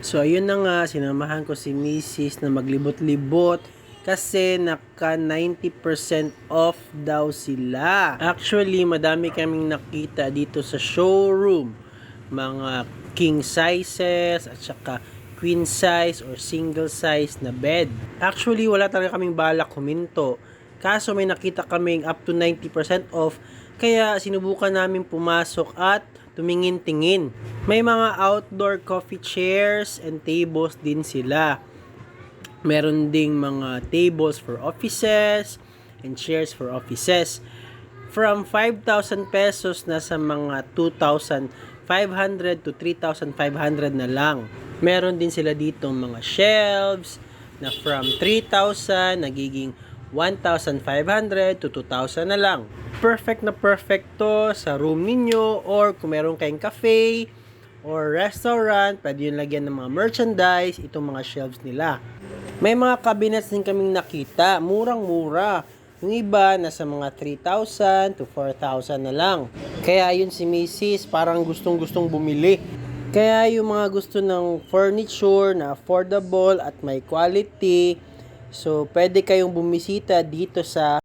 So, ayun na nga, sinamahan ko si Mrs. na maglibot-libot kasi naka 90% off daw sila. Actually, madami kaming nakita dito sa showroom. Mga king sizes at saka queen size or single size na bed. Actually, wala talaga kaming balak huminto. Kaso may nakita kaming up to 90% off kaya sinubukan namin pumasok at tumingin-tingin. May mga outdoor coffee chairs and tables din sila. Meron ding mga tables for offices and chairs for offices. From 5,000 pesos na sa mga 2,500 to 3,500 na lang. Meron din sila dito mga shelves na from 3,000 nagiging 1,500 to 2,000 na lang. Perfect na perfect to sa room ninyo or kung meron kayong cafe or restaurant, pwede yun lagyan ng mga merchandise, itong mga shelves nila. May mga cabinets din kaming nakita, murang-mura. Yung iba, nasa mga 3,000 to 4,000 na lang. Kaya yun si Mrs. parang gustong-gustong bumili. Kaya yung mga gusto ng furniture na affordable at may quality, so pwede kayong bumisita dito sa